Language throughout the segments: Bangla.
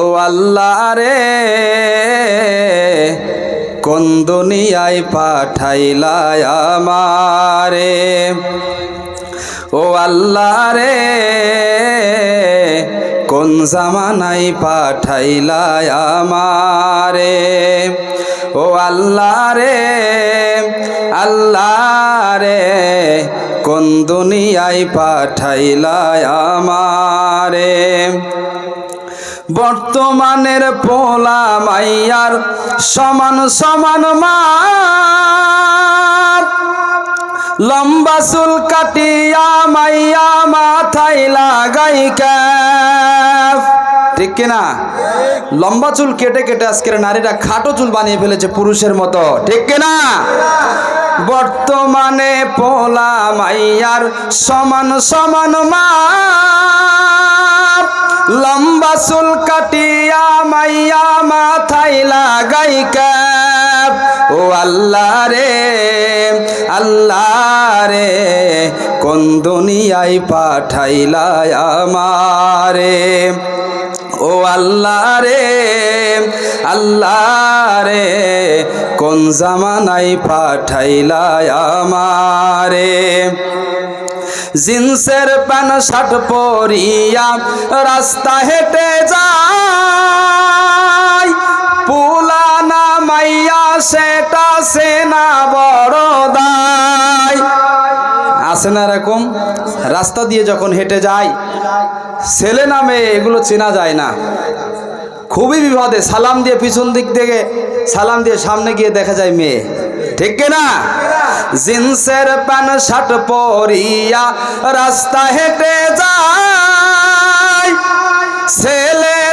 ও আল্লাহ রে, কোন দুনিয়ায় পাঠাইলা আমারে? ও আল্লাহ রে, কোন জামানাই পাঠাইলা আমারে? ও আল্লাহ রে আল্লাহ রে, কোন দুনিয়ায় পাঠাইলা আমারে? বর্তমানের পোলা মাইয়ার সমান সমান মা লম্বা চুল কাটিয়া মাইয়া মাথায় লাগাই ঠিক কিনা লম্বা চুল কেটে কেটে আজকের নারীরা খাটো চুল বানিয়ে ফেলেছে পুরুষের মতো। ঠিক কিনা বর্তমানে পোলা মাইয়ার সমান সমান মা লম্বা চুল কাটিয়া মাইয়া মাথায় লাগাই ক্যাপ। ও আল্লাহ রে আল্লাহ রে, কোন দুনিয়ায় পাঠাইলা আমারে? ও আল্লাহ রে আল্লাহ রে, কোন জামানায় পাঠাইলা আমারে? জিন্সের প্যান শার্ট পরিয়া রাস্তা হেঁটে যায় পুলানা মাইয়া, সেটা সেনা বড় দায়। আসে না এরকম? রাস্তা দিয়ে যখন হেঁটে যায় ছেলে নামে এগুলো চেনা যায় না। খুবই বিপদে, সালাম দিয়ে পিছন দিক থেকে, সালাম দিয়ে সামনে গিয়ে দেখা যায় মেয়ে। ঠিক না জিন্সের প্যান্ট শার্ট পরিয়া রাস্তা হেঁটে যায়। ছেলে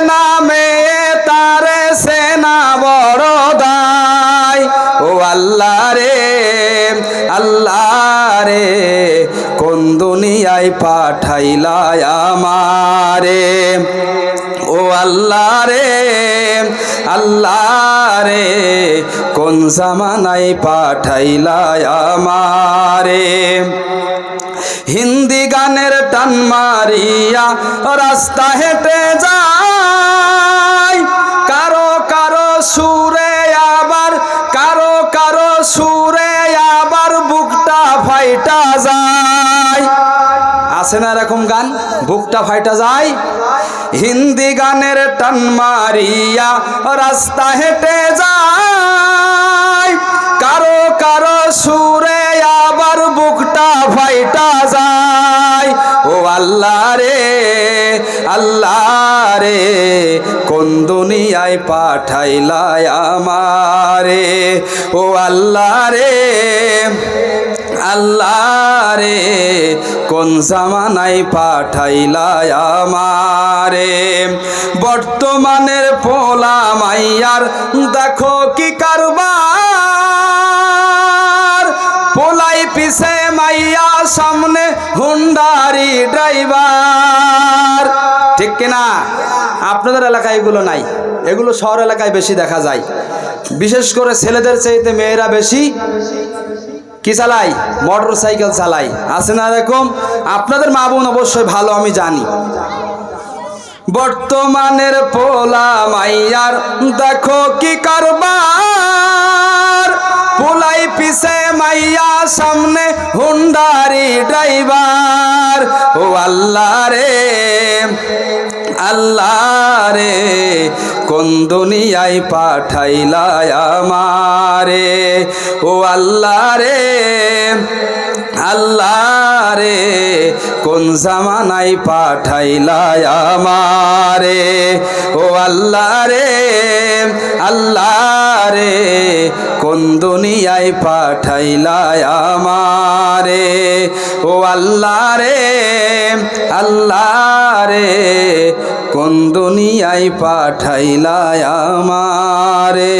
কোন দুনিয়ায় পাঠাইলা আমারে? ও আল্লাহ রে আল্লাহ রে, কোন জামানায় পাঠাইলা আমারে? হিন্দি গানের টান মারিয়া রাস্তা হেঁটে যায়। কারও কারও সুরে আবার, কারও কারও সুরে আছে না এরকম গান? বুকটা ফাইটা যায়। হিন্দি গানের টান মারিয়া রাস্তা হেঁটে যায়। কারও কারও সুরে আবার বুকটা ফাইটা যায়। ও আল্লাহ রে আল্লাহ রে কোন দুনিয়ায় পাঠাইলা আমারে। ও আল্লাহ রে আল্লাহ রে, কোন জামানায় পাঠাইলা আমারে। বর্তমানের পোলা মাইয়ার, দেখো কি কারবার। পোলাই পিছে মাইয়া, সামনে হুন্ডারি ড্রাইভার। ঠিক কিনা? আপনাদের এলাকায় এগুলো নাই। এগুলো শহর এলাকায় বেশি দেখা যায়। বিশেষ করে ছেলেদের চাইতে মেয়েরা বেশি কি চালাই মোটর সাইকেল চালাই আছে না এরকম? আপনাদের মা বোন অবশ্যই ভালো, আমি জানি। বর্তমানের পোলা মাইয়ার, দেখো কি কারবার। পোলাই পিছে মাইয়া, সামনে হুন্ডারি ড্রাইভার। ও আল্লাহ রে। আল্লাহ রে, কোন দুনিয়ায় পাঠাইলা আমারে? ও আল্লাহ রে আল্লাহ রে, কোন জামানায় পাঠাইলা আমারে? ও আল্লাহ রে আল্লাহ রে, কোন দুনিয়ায় পাঠাইলা আমারে? ও আল্লাহ রে আল্লাহ রে কোন দুনিয়ায় পাঠাইলায় আমারে।